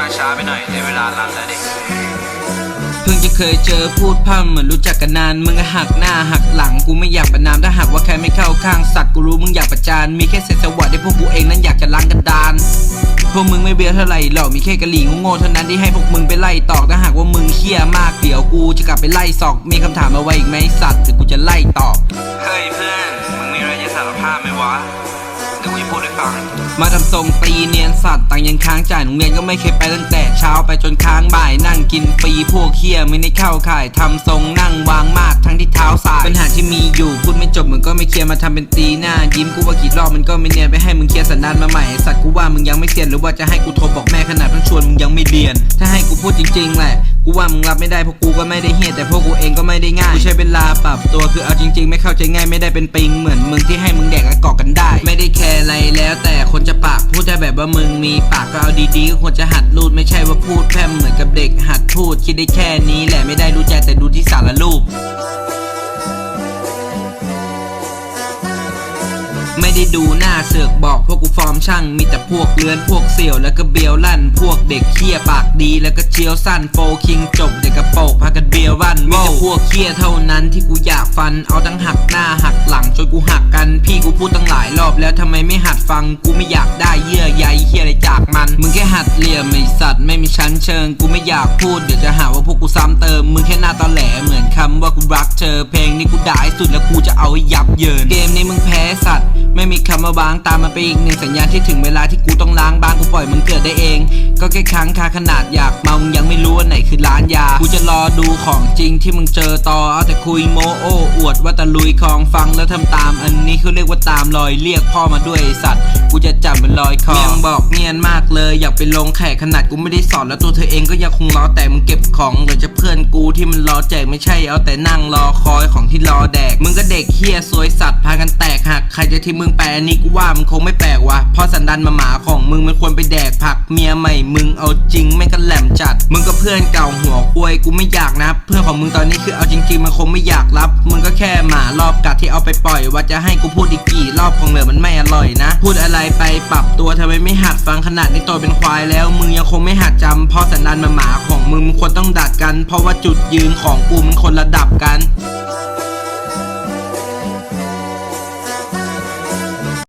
มาช้าไปหน่อยในเวลารันแล้วดิเพิ่งจะเคยเจอพูดพร่ำเหมือนรู้จักกันนาน มึงก็หักหน้าหักหลังกูไม่อยากประนามถ้าหากว่าใครไม่เข้าข้างสัตว์กูรู้มึงอยากประจานมีแค่เศษสวัสดิ์ที่พวกกูเองนั้นอยากจะล้างกันดานพวกมึงไม่เบียร์เท่าไหร่หรอกมีแค่กะหรี่โง่ๆเท่านั้นที่ให้พวกมึงไปไล่ตอกถ้าหากว่ามึงเคี้ยมากเดี๋ยวกูจะกลับไปไล่สอกมีคำถามมาไว้อีกไหมสัตว์เดี๋ยวกูจะไล่ตอบเฮ้ยเพื่อนมึงมีอะไรจะสารภาพไหมวะเดี๋ ยวกูจะพูดให้ฟัง มาทำทรงตีเนียนสัตว์ต่างยังค้างจ่ายโรงเรียนก็ไม่เคยไปตั้งแต่เช้าไปจนค้างบ่ายนั่งกินฟรีพวกเคียไม่ได้เข้าข่ายทำทรงนั่งวางมากทั้งที่เท้าสายปัญหาที่มีอยู่พูดไม่จบมึงก็ไม่เคลียร์มาทำเป็นตีหน้า ยิ้มกูว่ากี่รอบมันก็ไม่เนียนไปให้มึงเคลียร์สันดานมาใหม่ไอ้สัตว์กูว่ามึงยังไม่เซียนหรือว่าจะให้กูโทรบอกแม่ขนาดเพิ่งชวนมึงยังไม่เรียน ถ้าให้กูพูดจริง ๆแหละกูว่ามึงรับไม่ได้เพราะกูก็ไม่ได้เฮียแต่พวกกูเองก็ไม่ได้ง่ายกูใช้เวลาปรับตัวคือเอาจริง ๆ ไม่เข้าใจง่ายไม่ได้เป็นปิงเหมือนมึงที่ให้มึงแดกและเกาะกันได้ไม่ได้ แคร์อะไรแล้ว แต่คนจะปากพูดได้แบบว่ามึงมีปากก็เอาดีๆก็ควรจะหัดรูดไม่ใช่ว่าพูดแพร่มเหมือนกับเด็กหัดพูดคิดได้แค่นี้แหละไม่ได้รู้ใจแต่ดูที่สารรูป ไม่ได้ดูหน้าเสือกบอกพวกกูฟอร์มช่าง มีแต่พวกเลือนพวกเสี่ยวแล้วก็เบียวลั่น พวกเด็กเคี้ยปากดีแล้วก็เชียวสั้นโฟคิงจบเด็กกระโปรงพากันเบียวรั่นมีแต่พวกเคี้ยเท่านั้นที่กูอยากฟัน เอาทั้งหักหน้าหักหลังจนกูหักกัน พี่กูพูดตั้งหลายรอบแล้วทำไมไม่หัดฟังกูไม่อยากได้เยื่อใยเคี้ยอะไรจากมัน มึงแค่หัดเหลี่ยมไอสัตว์ไม่มีชั้นเชิงกูไม่อยากพูดเดี๋ยวจะหาว่าพวกกูซ้ำเติมมึงแค่หน้าตอแหลเหมือนคำว่ากูรักเธอเพลงนี้กูด่าให้สุดแล้วกูจะเอาให้ยับเยิน เกมนี้มึงแพ้สัตว์ไม่มีคำว่าบางตามมาไปอีกหนึ่งสัญญาณที่ถึงเวลาที่กูต้องล้างบางกูปล่อยมึงเกิดได้เอง ก็แค่ครั้งคาขนาดอยากเมามึงยังไม่รู้ว่าไหนคือร้านยากูจะรอดูของจริงที่มึงเจอต่อเอาแต่คุยโมโอ้อวดว่าตะลุยคลองฟังแล้วทำตาม อันนี้เขาเรียกว่าตามรอยเรียกพ่อมาด้วยสัตว์ กูจะจับมันลอยคอเมียงบอกเนียนมากเลยอยากไปลงแขกขนาดกูไม่ได้สอนแล้วตัวเธอเองก็ยังคงรอแต่มึงเก็บของหรือจะเพื่อนกูที่มันรอแจกไม่ใช่เอาแต่นั่งรอคอยของที่รอแดกมึงก็เด็กเฮียสวยสัตว์พากันแตกหักใครจะที่มึงแปลอันนี้กูว่ามันคงไม่แปลกวะเพราะสันดานมาหมาของมึงมันควรไปแดกผักเมียใหม่มึงเอาจริงแม่งก็แหลมจัด มึงก็เพื่อนเก่าหัวควยกูไม่อยากนะเพื่อนของมึงตอนนี้คือเอาจริงๆมันคงไม่อยากรับ มึงก็แค่หมารอบกัดที่เอาไปปล่อยว่าจะให้กูพูดอีกกี่รอบของเหลือมันไม่อร่อยนะ พูดอะไรไปปรับตัวทำไมไม่หัดฟังขนาดนี้โตเป็นควายแล้วมึงยังคงไม่หัดจำเพราะสันดานมาหมาของมึงมึงควรต้องดัดกัน เพราะว่าจุดยืนของกูมันคนระดับกัน